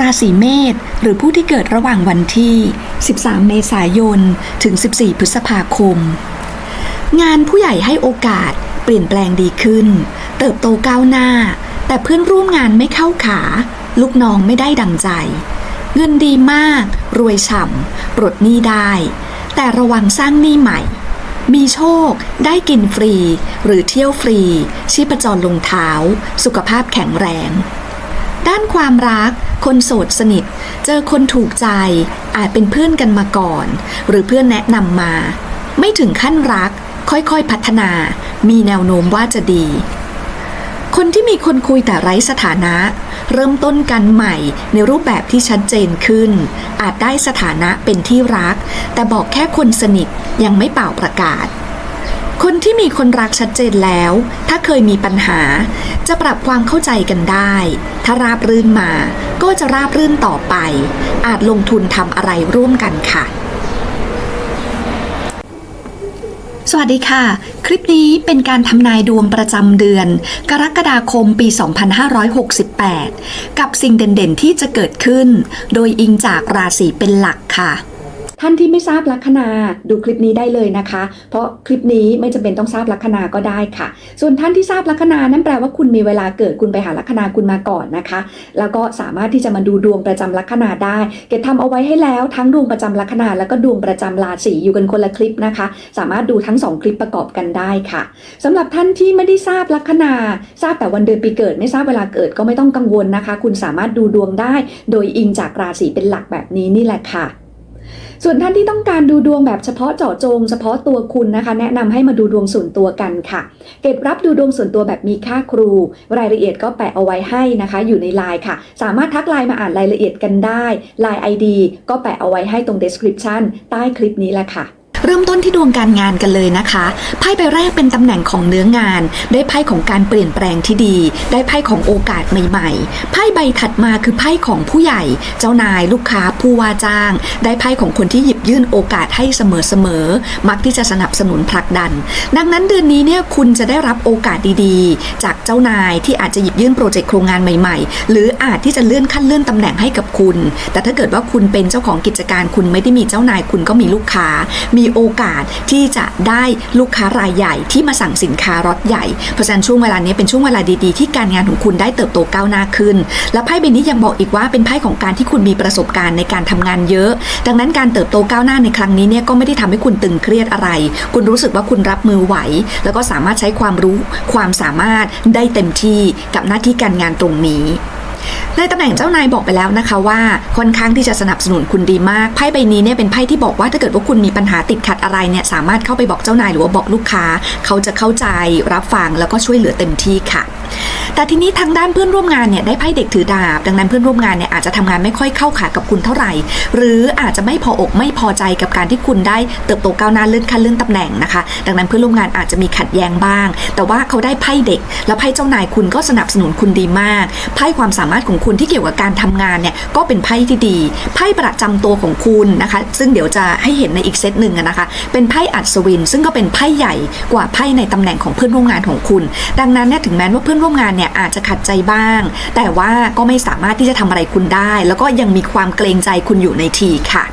ราศีเมษหรือผู้ที่เกิดระหว่างวันที่ 13 เมษายน ถึง 14 พฤษภาคม งานผู้ใหญ่ให้โอกาสเปลี่ยนแปลงดีขึ้น เติบโตก้าวหน้า แต่เพื่อนร่วมงานไม่เข้าขา ลูกน้องไม่ได้ดังใจ เงินดีมาก รวยฉ่ำปลดหนี้ได้ แต่ระวังสร้างหนี้ใหม่ มีโชค ได้กินฟรี หรือเที่ยวฟรี ชีพจรลงเท้า สุขภาพแข็งแรง ด้านความรัก คนโสดสนิท เจอคนถูกใจ อาจเป็นเพื่อนกันมาก่อน หรือเพื่อนแนะนำมา ไม่ถึงขั้นรัก ค่อยๆพัฒนา มีแนวโน้มว่าจะดี คนที่มีคนคุยแต่ไร้สถานะ เริ่มต้นกันใหม่ในรูปแบบที่ชัดเจนขึ้น อาจได้สถานะเป็นที่รัก แต่บอกแค่คนสนิทยังไม่เป่าประกาศ คนที่มีคนรักชัดเจนแล้ว ถ้าเคยมีปัญหา จะปรับความเข้าใจกันได้ ถ้าราบรื่นมา ก็จะราบรื่นต่อไป อาจลงทุนทำอะไรร่วมกันค่ะ สวัสดีค่ะ คลิปนี้เป็นการทำนายดวงประจำเดือน กรกฎาคมปี 2568 กับสิ่งเด่นๆที่จะเกิดขึ้น โดยอิงจากราศีเป็นหลักค่ะ ท่านที่ไม่ทราบลัคนาดูคลิปนี้ได้เลยนะคะ เพราะคลิปนี้ไม่จำเป็นต้องทราบลัคนาก็ได้ค่ะ ส่วนท่านที่ทราบลัคนานั่นแปลว่าคุณมีเวลาเกิดคุณไปหาลัคนาคุณมาก่อนนะคะ แล้วก็สามารถที่จะมาดูดวงประจำลัคนาได้ เกดทำเอาไว้ให้แล้วทั้งดวงประจำลัคนาแล้วก็ดวงประจำราศีอยู่กันคนละคลิปนะคะ สามารถดูทั้งสองคลิปประกอบกันได้ค่ะสำหรับท่านที่ไม่ได้ทราบลัคนา ทราบแต่วันเดือนปีเกิดไม่ทราบเวลาเกิดก็ไม่ต้องกังวลนะคะ คุณสามารถดูดวงได้ โดยอิงจากราศีเป็นหลักแบบนี้นี่แหละค่ะ ส่วนท่านที่ต้องการดูดวงแบบเฉพาะเจาะจง เฉพาะตัวคุณนะคะ แนะนำให้มาดูดวงส่วนตัวกันค่ะ เก็บรับดูดวงส่วนตัวแบบมีค่าครู รายละเอียดก็แปะเอาไว้ให้นะคะ อยู่ในไลน์ค่ะ สามารถทักไลน์มาอ่านรายละเอียดกันได้ไลน์ ID ก็แปะเอาไว้ให้ตรง description ใต้คลิปนี้แหละค่ะ เริ่มต้นที่ดวงการงานกันเลยนะคะไพ่ใบแรกเป็นตำแหน่งของเนื้องาน ได้ไพ่ของการเปลี่ยนแปลงที่ดี ได้ไพ่ของโอกาสใหม่ๆไพ่ใบถัดมาคือไพ่ของผู้ใหญ่ เจ้านายลูกค้าผู้ว่าจ้าง ได้ไพ่ของคนที่หยิบยื่นโอกาสให้เสมอๆมักที่จะสนับสนุนผลักดัน ดังนั้นเดือนนี้เนี่ยคุณจะได้รับโอกาสดีๆ จากเจ้านายที่อาจจะหยิบยื่นโปรเจกต์โครงงานใหม่ๆ หรืออาจที่จะเลื่อนขั้นเลื่อนตำแหน่งให้กับคุณ แต่ถ้าเกิดว่าคุณเป็นเจ้าของกิจการคุณไม่ได้มีเจ้านายคุณก็มีลูกค้ามีโอกาสที่จะได้ลูกค้ารายใหญ่ที่มาสั่งสินค้ารถใหญ่ เพราะฉะนั้นช่วงเวลานี้เป็นช่วงเวลาดีๆ ที่การงานของคุณได้เติบโตก้าวหน้าขึ้น และไพ่ใบนี้ยังบอกอีกว่าเป็นไพ่ของการที่คุณมีประสบการณ์ในการทำงานเยอะ ดังนั้นการเติบโตก้าวหน้าในครั้งนี้เนี่ยก็ไม่ได้ทำให้คุณตึงเครียดอะไร คุณรู้สึกว่าคุณรับมือไหว แล้วก็สามารถใช้ความรู้ความสามารถได้เต็มที่กับหน้าที่การงานตรงนี้ ในตำแหน่งเจ้านายบอกไปแล้วนะคะว่าค่อนข้างที่จะสนับสนุนคุณดีมากไพ่ใบนี้เนี่ยเป็นไพ่ที่บอกว่าถ้าเกิดว่าคุณมีปัญหาติดขัดอะไรเนี่ยสามารถเข้าไปบอกเจ้านายหรือว่าบอกลูกค้า เขาจะเข้าใจรับฟังแล้วก็ช่วยเหลือเต็มที่ค่ะแต่ทีนี้ทางด้านเพื่อนร่วมงานเนี่ยได้ไพ่เด็กถือดาบ ดังนั้นเพื่อนร่วมงานเนี่ยอาจจะทำงานไม่ค่อยเข้าขากับคุณเท่าไหร่ หรืออาจจะไม่พออกไม่พอใจกับการที่คุณได้เติบโตก้าวหน้าเลื่อนขั้นเลื่อนตำแหน่งนะคะ ดังนั้นเพื่อนร่วมงานอาจจะมีขัดแย้งบ้าง แต่ว่าเขาได้ไพ่เด็ก แล้วไพ่เจ้านายคุณก็สนับสนุนคุณดีมากไพ่ความสามารถของคุณที่เกี่ยวกับการทำงานเนี่ยก็เป็นไพ่ที่ดี ไพ่ประจำตัวของคุณนะคะ ซึ่งเดี๋ยวจะให้เห็นในอีกเซตหนึ่งนะคะ เป็นไพ่อัศวิน ซึ่งก็เป็นไพ่ใหญ่กว่าไพ่ในตำแหน่งของเพื่อนร่วมงานของคุณ ดังนั้นเนี่ยถึงแม้ว่าเพื่อนร่วมงานเนี่ยอาจจะขัดใจบ้าง แต่ว่าก็ไม่สามารถที่จะทำอะไรคุณได้ แล้วก็ยังมีความเกรงใจคุณอยู่ในทีค่ะ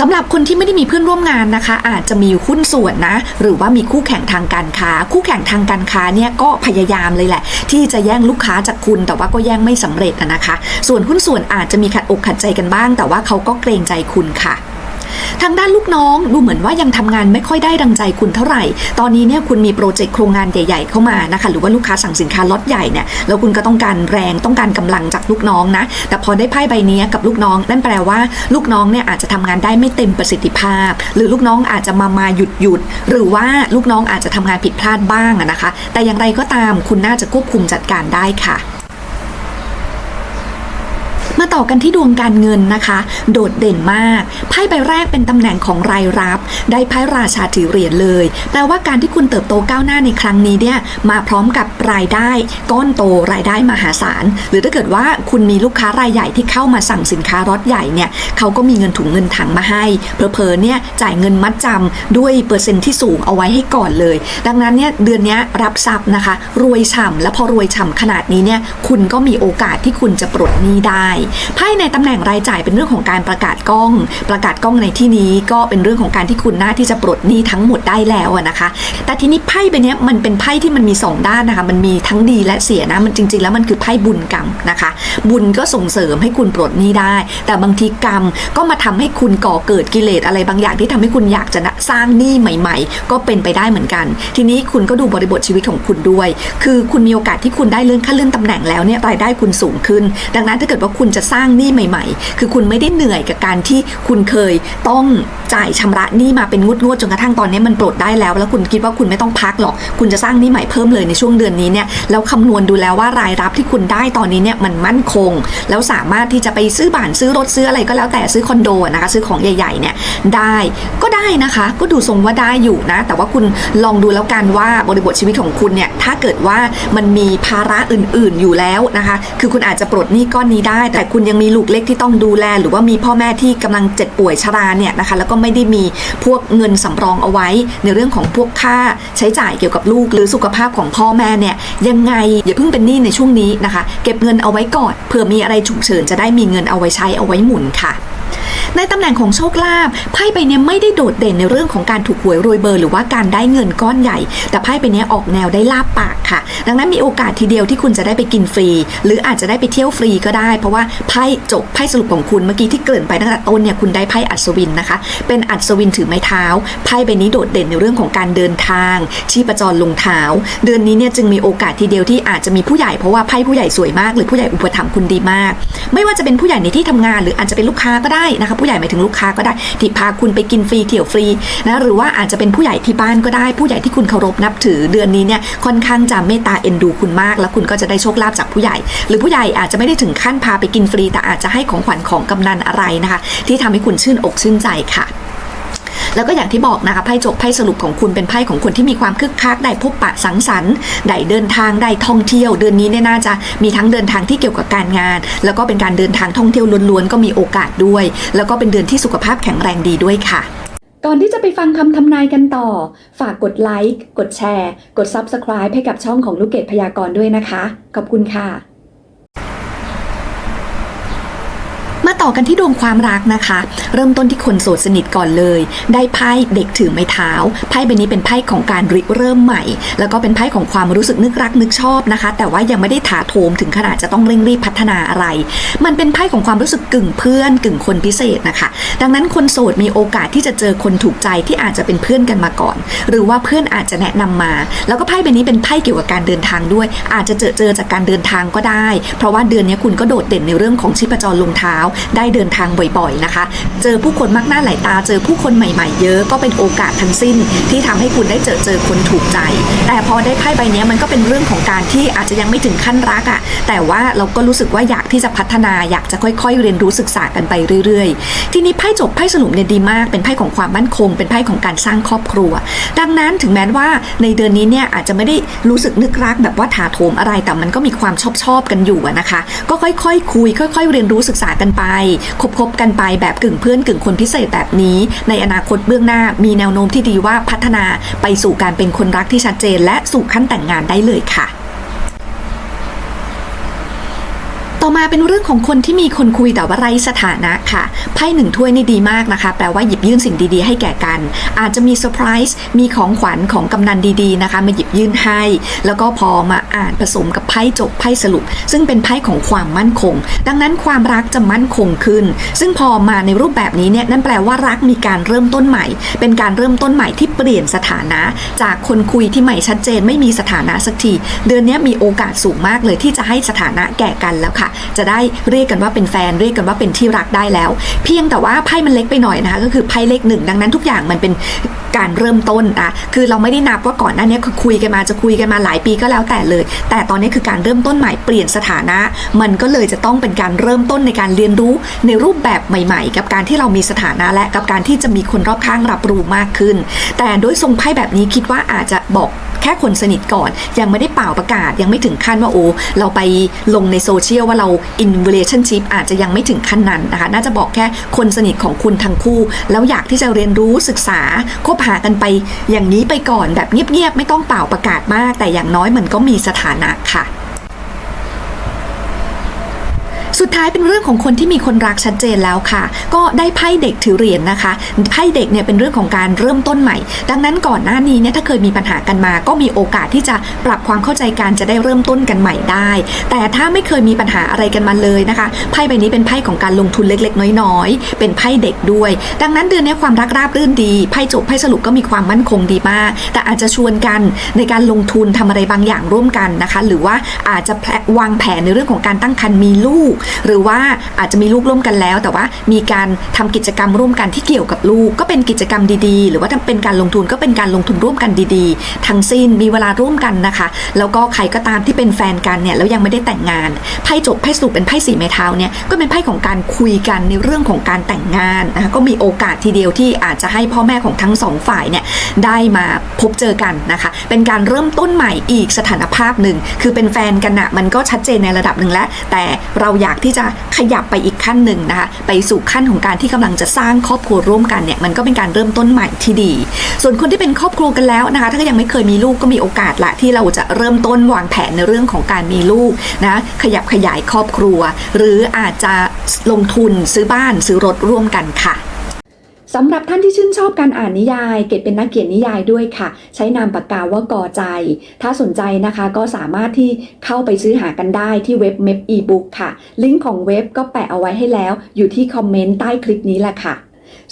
สำหรับคนที่ไม่ได้มีเพื่อนร่วมงานนะคะ อาจจะมีหุ้นส่วนนะ หรือว่ามีคู่แข่งทางการค้า คู่แข่งทางการค้าเนี่ยก็พยายามเลยแหละ ที่จะแย่งลูกค้าจากคุณแต่ว่าก็แย่งไม่สำเร็จนะคะ ส่วนหุ้นส่วนอาจจะมีขัดอกขัดใจกันบ้าง แต่ว่าเขาก็เกรงใจคุณค่ะ ทางด้านลูกน้องดูเหมือนว่ายังทำงานไม่ค่อยได้ดังใจคุณเท่าไหร่ ตอนนี้เนี่ยคุณมีโปรเจกต์โครงงานใหญ่ ๆ เข้ามานะคะ หรือว่าลูกค้าสั่งสินค้าล็อตใหญ่เนี่ยแล้วคุณก็ต้องการแรงต้องการกำลังจากลูกน้องนะ แต่พอได้ไพ่ใบนี้กับลูกน้องนั่นแปลว่า ลูกน้องเนี่ยอาจจะทำงานได้ไม่เต็มประสิทธิภาพ หรือลูกน้องอาจจะมามาหยุดหยุดหรือว่าลูกน้องอาจจะทำงานผิดพลาดบ้างนะคะ แต่อย่างไรก็ตามคุณน่าจะควบคุมจัดการได้ค่ะ มาต่อกันที่ดวงการเงินนะคะ โดดเด่นมาก ไพ่ใบแรกเป็นตำแหน่งของรายรับ ได้ไพ่ราชาถือเหรียญเลย แปลว่าการที่คุณเติบโตก้าวหน้าในครั้งนี้เนี่ยมาพร้อมกับรายได้ก้อนโตรายได้มหาศาล หรือถ้าเกิดว่าคุณมีลูกค้ารายใหญ่ที่เข้ามาสั่งสินค้ารถใหญ่เนี่ยเขาก็มีเงินถุงเงินถังมาให้เพอๆเนี่ยจ่ายเงินมัดจำด้วยเปอร์เซ็นต์ที่สูงเอาไว้ให้ก่อนเลย ดังนั้นเนี่ยเดือนนี้รับทรัพย์นะคะ รวยฉ่ำและพอรวยฉ่ำขนาดนี้เนี่ยคุณก็มีโอกาสที่คุณจะปลดหนี้ได้ไพ่ในตำแหน่งรายจ่ายเป็นเรื่องของการประกาศกล้อง ประกาศกล้องในที่นี้ก็เป็นเรื่องของการที่คุณน่าที่จะปลดหนี้ทั้งหมดได้แล้วนะคะ แต่ทีนี้ไพ่ใบเนี้ยมันเป็นไพ่ที่มันมีสองด้านนะคะ มันมีทั้งดีและเสียนะ มันจริง ๆ แล้วมันคือไพ่บุญกรรมนะคะ บุญก็ส่งเสริมให้คุณปลดหนี้ได้ แต่บางทีกรรมก็มาทำให้คุณก่อเกิดกิเลสอะไรบางอย่างที่ทำให้คุณอยากจะสร้างหนี้ใหม่ ๆ ก็เป็นไปได้เหมือนกัน ทีนี้คุณก็ดูบริบทชีวิตของคุณด้วย คือคุณมีโอกาสที่คุณได้เลื่อนขั้นเลื่อนตำแหน่งแล้วเนี่ยรายได้คุณสูงขึ้น ดังนั้นถ้าเกิดว่าคุณจะสร้างหนี้ใหม่ ๆ คือคุณไม่ได้เหนื่อยกับการที่คุณเคยต้องจ่ายชำระหนี้มาเป็นงวดงวดๆจนกระทั่งตอนนี้มันปลดได้แล้ว แล้วคุณคิดว่าคุณไม่ต้องพักหรอก คุณจะสร้างหนี้ใหม่เพิ่มเลยในช่วงเดือนนี้เนี่ยแล้วคำนวณดูแล้วว่ารายรับที่คุณได้ตอนนี้เนี่ยมันมั่นคง แล้วสามารถที่จะไปซื้อบ้านซื้อรถซื้ออะไรก็แล้วแต่ซื้อคอนโดนะคะซื้อของใหญ่ๆเนี่ยได้ก็ได้นะคะ ก็ดูทรงว่าได้อยู่นะ แต่ว่าคุณลองดูแล้วกันว่าบริบทชีวิตของคุณเนี่ยถ้าเกิดว่ามันมีภาระอื่นๆอยู่แล้วนะคะ คือคุณอาจจะปลดหนี้ก้อนนี้ได้ แต่คุณยังมีลูกเล็กที่ต้องดูแล หรือว่ามีพ่อแม่ที่กำลังเจ็บป่วยชราเนี่ยนะคะ แล้วก็ไม่ได้มีพวกเงินสำรองเอาไว้ ในเรื่องของพวกค่าใช้จ่ายเกี่ยวกับลูกหรือสุขภาพของพ่อแม่เนี่ยยังไงอย่าเพิ่งเป็นหนี้ในช่วงนี้นะคะ เก็บเงินเอาไว้ก่อนเผื่อมีอะไรฉุกเฉินจะได้มีเงินเอาไว้ใช้เอาไว้หมุนค่ะ ในตำแหน่งของโชคลาภไพ่ใบเนี้ยไม่ได้โดดเด่นในเรื่องของการถูกหวยรวยเบอร์หรือว่าการได้เงินก้อนใหญ่ แต่ไพ่ใบนี้ออกแนวได้ลาบปากค่ะ ดังนั้นมีโอกาสทีเดียวที่คุณจะได้ไปกินฟรี หรืออาจจะได้ไปเที่ยวฟรีก็ได้ เพราะว่าไพ่จบไพ่สรุปของคุณเมื่อกี้ที่เกริ่นไปตั้งแต่ต้นเนี่ยคุณได้ไพ่อัศวินนะคะ เป็นอัศวินถือไม้เท้าไพ่ใบนี้โดดเด่นในเรื่องของการเดินทางชีพจรลงเท้า เดือนนี้เนี่ยจึงมีโอกาสทีเดียวที่อาจจะมีผู้ใหญ่เพราะว่าไพ่ผู้ใหญ่สวยมาก หรือผู้ใหญ่อุปถัมภ์คุณดีมาก ไม่ว่าจะเป็นผู้ใหญ่ในที่ทำงาน หรืออาจจะเป็นลูกค้าก็ได้นะคะผูู้้ใหญ่หมายถึงลูกค้าก็ได้ที่พาคุณไปกินฟรีเที่ยวฟรีนะหรือว่าอาจจะเป็นผู้ใหญ่ที่บ้านก็ได้ ผู้ใหญ่ที่คุณเคารพนับถือเดือนนี้เนี่ยค่อนข้างจะเมตตาเอ็นดูคุณมาก แล้วคุณก็จะได้โชคลาภจากผู้ใหญ่ หรือผู้ใหญ่อาจจะไม่ได้ถึงขั้นพาไปกินฟรี แต่อาจจะให้ของขวัญของกำนันอะไรนะคะ ที่ทำให้คุณชื่นอกชื่นใจค่ะ แล้วก็อย่างที่บอกนะคะไพ่จบไพ่สรุปของคุณเป็นไพ่ของคนที่มีความคึกคักได้พบปะสังสรรค์ได้เดินทางได้ท่องเที่ยว เดือนนี้เนี่ยน่าจะมีทั้งเดินทางที่เกี่ยวกับการงาน แล้วก็เป็นการเดินทางท่องเที่ยวล้วนๆก็มีโอกาสด้วย แล้วก็เป็นเดือนที่สุขภาพแข็งแรงดีด้วยค่ะก่อนที่จะไปฟังคำทำนายกันต่อ ฝากกดไลค์ กดแชร์ กด Subscribe ให้กับช่องของลูกเกดพยากรณ์ด้วยนะคะ ขอบคุณค่ะ มาต่อกันที่ดวงความรักนะคะ เริ่มต้นที่คนโสดสนิทก่อนเลย ได้ไพ่เด็กถือไม้เท้าไพ่ใบนี้เป็นไพ่ของการริเริ่มใหม่ แล้วก็เป็นไพ่ของความรู้สึกนึกรักนึกชอบนะคะ แต่ว่ายังไม่ได้ถาโถมถึงขนาดจะต้องเร่งรีบพัฒนาอะไร มันเป็นไพ่ของความรู้สึกกึ่งเพื่อนกึ่งคนพิเศษนะคะ ดังนั้นคนโสดมีโอกาสที่จะเจอคนถูกใจที่อาจจะเป็นเพื่อนกันมาก่อน หรือว่าเพื่อนอาจจะแนะนำมา แล้วก็ไพ่ใบนี้เป็นไพ่เกี่ยวกับการเดินทางด้วย อาจจะเจอเจอจากการเดินทางก็ได้ เพราะว่าเดือนนี้คุณก็โดดเด่นในเรื่องของชีพจรลงเท้าได้เดินทางบ่อยๆนะคะ เจอผู้คนมากหน้าหลายตา เจอผู้คนใหม่ๆ เยอะก็เป็นโอกาสทั้งสิ้น ที่ทำให้คุณได้เจอเจอคนถูกใจ แต่พอได้ไพ่ใบนี้มันก็เป็นเรื่องของการที่อาจจะยังไม่ถึงขั้นรักอะ่ะแต่ว่าเราก็รู้สึกว่าอยากที่จะพัฒนาอยากจะค่อยๆ เรียนรู้ศึกษากันไปเรื่อยๆ ทีนี้ไพ่จบไพ่สรุปเนี่ยดีมาก เป็นไพ่ของความมั่นคง เป็นไพ่ของการสร้างครอบครัว ดังนั้นถึงแม้ว่าในเดือนนี้เนี่ยอาจจะไม่ได้รู้สึกนึกรักแบบว่าถาโถมอะไรแต่มันก็มีความชอบชอบกันอยู่นะคะ ก็ค่อยๆ คุย ค่อย ๆ เรียนรู้ศึกษากันไปคบๆกันไปแบบกึ่งเพื่อนกึ่งคนพิเศษแบบนี้ ในอนาคตเบื้องหน้ามีแนวโน้มที่ดีว่าพัฒนาไปสู่การเป็นคนรักที่ชัดเจน และสู่ขั้นแต่งงานได้เลยค่ะมาเป็นเรื่องของคนที่มีคนคุยแต่ว่าไร้สถานะค่ะ ไพ่หนึ่งถ้วยนี่ดีมากนะคะ แปลว่าหยิบยื่นสิ่งดีๆให้แก่กัน อาจจะมีเซอร์ไพรส์ มีของขวัญของกำนันดีๆนะคะ มาหยิบยื่นให้ แล้วก็พอมาอ่านผสมกับไพ่จบไพ่สรุป ซึ่งเป็นไพ่ของความมั่นคง ดังนั้นความรักจะมั่นคงขึ้น ซึ่งพอมาในรูปแบบนี้เนี่ยนั่นแปลว่ารักมีการเริ่มต้นใหม่ เป็นการเริ่มต้นใหม่ที่เปลี่ยนสถานะ จากคนคุยที่ใหม่ชัดเจนไม่มีสถานะสักที เดือนนี้มีโอกาสสูงมากเลยที่จะให้สถานะแก่กันแล้วค่ะจะได้เรียกกันว่าเป็นแฟนเรียกกันว่าเป็นที่รักได้แล้ว เพียงแต่ว่าไพ่มันเล็กไปหน่อยนะคะก็คือไพ่เลขหนึ่งดังนั้นทุกอย่างมันเป็นการเริ่มต้นอะคือเราไม่ได้นับว่าก่อนหน้านี้คือคุยกันมาจะคุยกันมาหลายปีก็แล้วแต่เลย แต่ตอนนี้คือการเริ่มต้นใหม่เปลี่ยนสถานะ มันก็เลยจะต้องเป็นการเริ่มต้นในการเรียนรู้ในรูปแบบใหม่ ๆ กับการที่เรามีสถานะและกับการที่จะมีคนรอบข้างรับรู้มากขึ้น แต่โดยทรงไพ่แบบนี้คิดว่าอาจจะบอก แค่คนสนิทก่อน ยังไม่ได้เป่าประกาศยังไม่ถึงขั้นว่าโอ้เราไปลงในโซเชียลว่าเรา in relationship อาจจะยังไม่ถึงขั้นนั้นนะคะน่าจะบอกแค่คนสนิทของคุณทั้งคู่ แล้วอยากที่จะเรียนรู้ศึกษาคบหากันไปอย่างนี้ไปก่อนแบบเงียบๆไม่ต้องเป่าประกาศมาก แต่อย่างน้อยมันก็มีสถานะค่ะ สุดท้ายเป็นเรื่องของคนที่มีคนรักชัดเจนแล้วค่ะ ก็ได้ไพ่เด็กถือเหรียญนะคะไพ่เด็กเนี่ยเป็นเรื่องของการเริ่มต้นใหม่ ดังนั้นก่อนหน้านี้เนี่ยถ้าเคยมีปัญหากันมา ก็มีโอกาสที่จะปรับความเข้าใจกันจะได้เริ่มต้นกันใหม่ได้ แต่ถ้าไม่เคยมีปัญหาอะไรกันมาเลยนะคะไพ่ใบนี้เป็นไพ่ของการลงทุนเล็ก ๆ น้อยๆ เป็นไพ่เด็กด้วย ดังนั้นเดือนนี้ความรักราบรื่นดีไพ่จบไพ่สรุปก็มีความมั่นคงดีมาก แต่อาจจะชวนกันในการลงทุนทำอะไรบางอย่างร่วมกันนะคะ หรือว่าอาจจะวางแผนในเรื่องของการตั้งครรภ์มีลูกหรือว่าอาจจะมีลูกร่วมกันแล้ว แต่ว่ามีการทำกิจกรรมร่วมกันที่เกี่ยวกับลูก ก็เป็นกิจกรรมดีๆ หรือว่าเป็นการลงทุนก็เป็นการลงทุนร่วมกันดีๆ ทั้งสิ้นมีเวลาร่วมกันนะคะ แล้วก็ใครก็ตามที่เป็นแฟนกันเนี่ยแล้วยังไม่ได้แต่งงานไพ่จบไพ่สุเป็นไพ่สี่ไม้เท้าเนี่ยก็เป็นไพ่ของการคุยกันในเรื่องของการแต่งงานนะคะก็มีโอกาสทีเดียวที่อาจจะให้พ่อแม่ของทั้งสองฝ่ายเนี่ยได้มาพบเจอกันนะคะ เป็นการเริ่มต้นใหม่อีกสถานภาพหนึ่งคือเป็นแฟนกันนะมันก็ชัดเจนในระดับหนึ่งแล้ว แต่เราอยากที่จะขยับไปอีกขั้นหนึ่งนะคะไปสู่ขั้นของการที่กำลังจะสร้างครอบครัวร่วมกันเนี่ยมันก็เป็นการเริ่มต้นใหม่ที่ดี ส่วนคนที่เป็นครอบครัวกันแล้วนะคะถ้ายังไม่เคยมีลูกก็มีโอกาสละที่เราจะเริ่มต้นวางแผนในเรื่องของการมีลูกนะขยับขยายครอบครัว หรืออาจจะลงทุนซื้อบ้านซื้อรถร่วมกันค่ะ สำหรับท่านที่ชื่นชอบการอ่านนิยาย เกดเป็นนักเขียนนิยายด้วยค่ะ ใช้นามปากกาว่ากอใจ ถ้าสนใจนะคะก็สามารถที่เข้าไปซื้อหากันได้ที่เว็บเม p อีบุ๊กค่ะ ลิงก์ของเว็บก็แปะเอาไว้ให้แล้ว อยู่ที่คอมเมนต์ใต้คลิปนี้แหละค่ะ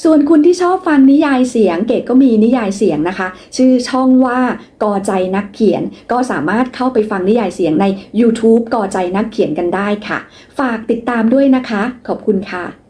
ส่วนคุณที่ชอบฟังนิยายเสียง เกดก็มีนิยายเสียงนะคะ ชื่อช่องว่ากอใจนักเขียน ก็สามารถเข้าไปฟังนิยายเสียงใน YouTube กอใจนักเขียนกันได้ค่ะ ฝากติดตามด้วยนะคะ ขอบคุณค่ะ